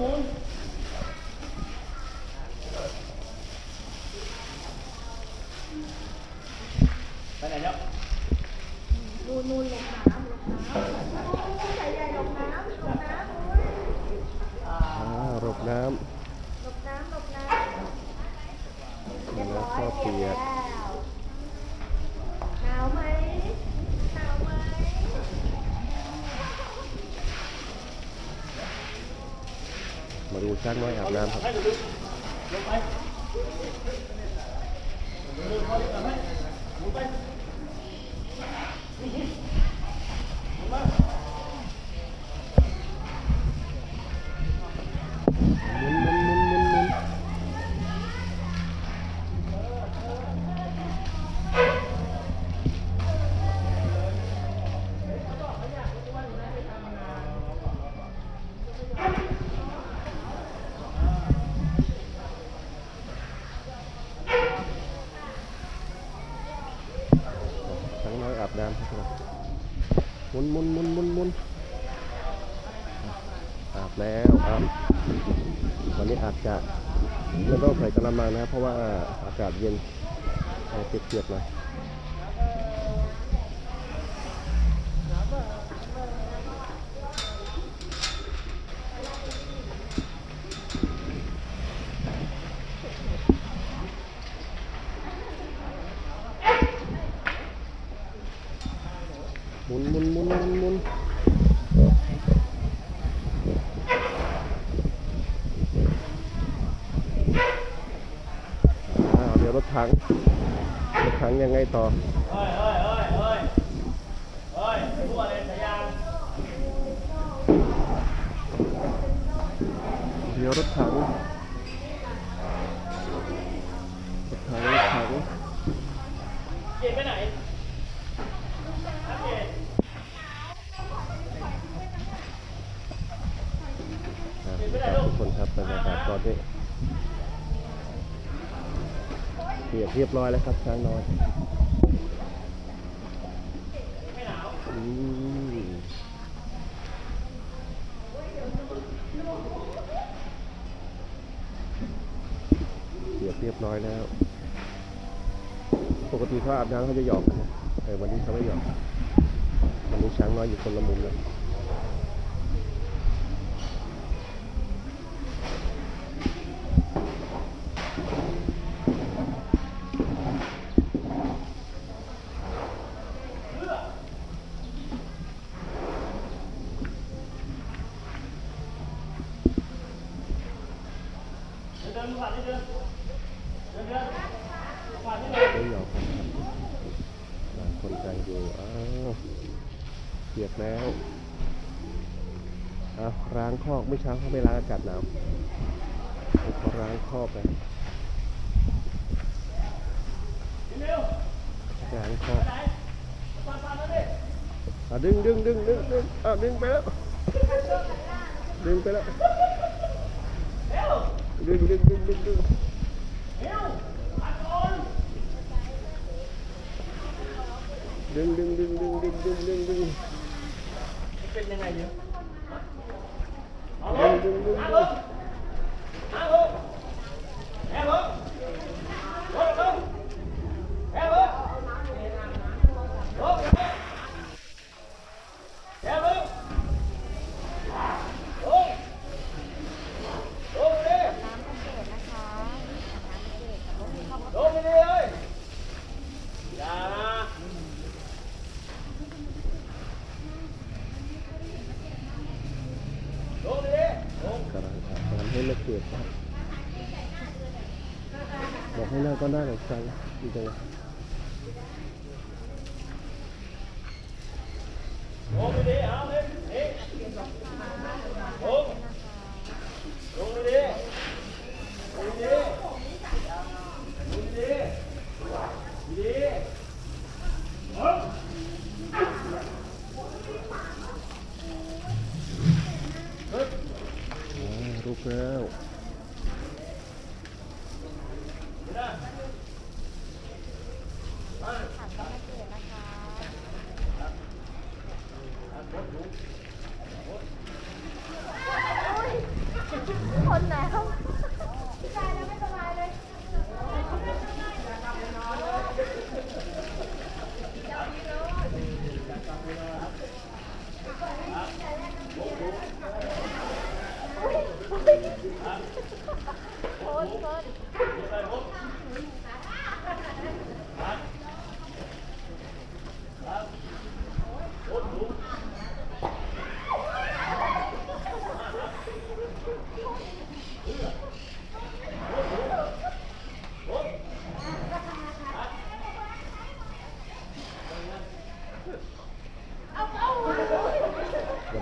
ไปไหนแล้วนูนนูนลงน้ำลงน้ำใหญ่ใหญ่ลงน้ำลงน้ำอุ้ยอ่ารบน้ำงน้ำลงน้ำำ เรียบ แล้ว ร้อย ก็เปียก แล้วหนาวไหมหนาวไหม มาดูช้างน้อยอาบน้ำครับให้ดูลงไป มุนมุนมุนมุนมุนอาบแล้วครับวันนี้อาจจะไม่ต้องใส่กระมังนะครับเพราะว่าอากาศเย็นเปียกๆหน่อยหมุนหมุนหมุนหมุนหมุน อ่าเดี๋ยวร ถังรถถังยังไงต่อเฮ้ยเฮ้ยเฮ้ยเฮ้ยเฮ้ยทั่วเลยสายยางเดี๋ยวรถถังรถถังรถถังเก็บไปไหนครับคนครับบรรยากาศตอนนี้ เปียกเรียบร้อยแล้วครับช้างน้อยเปียกเรียบร้อยแล้ว ปกติเขาอาบน้ำเขาจะหยอกนะแต่วันนี้เขาไม่หยอกวันนี้ช้างน้อยอยู่คนละมุมแล้ว ไม่ยอมครับางคนใจอยู่อ้าวเปียกแล้วอ้าวล้างคอกเมื่อเช้าเขาไม่ล้างอากาศหนาวเขาล้างคอกเลยล้างคอกอะดึงดึงดึงดึงดึงอะดึงไปแล้วดึงไปแล้ว ดึงดึงดึงดึงดึงดึงดึงดึงดึงดึงดึงดึงดึงเป็นยังไงเดี๋ยวดึงดึงดึงดึงนั่ง May nakakanalag sana dito na. สวัส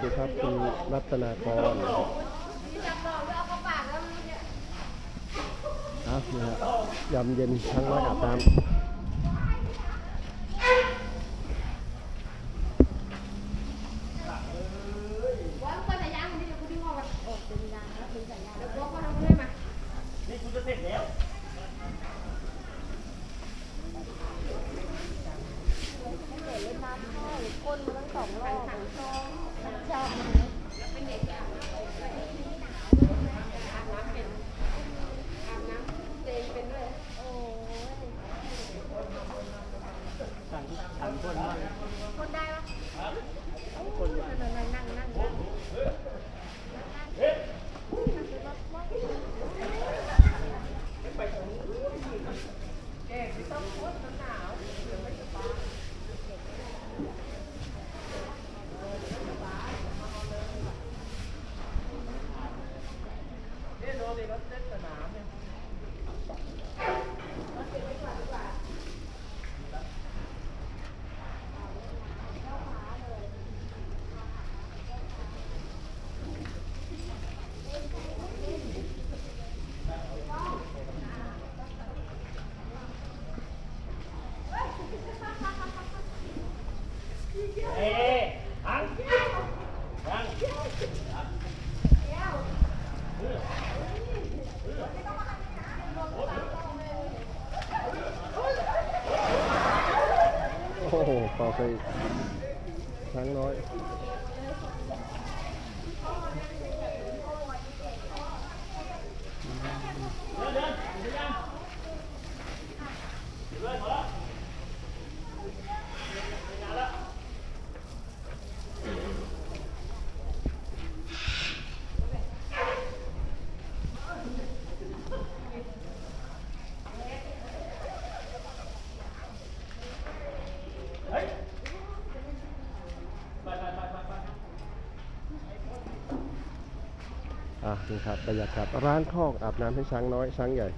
ดีครับคุณรัตนากร สนะฮะยำเย็นทั้งน้อยอาบน้ำก้นมาตั้งสองรอบชอบ ปลาไปช้างน้อยเดินเดิน นี่ครับประหยัดครับร้านคอกอาบน้ำให้ช้างน้อยช้างใหญ่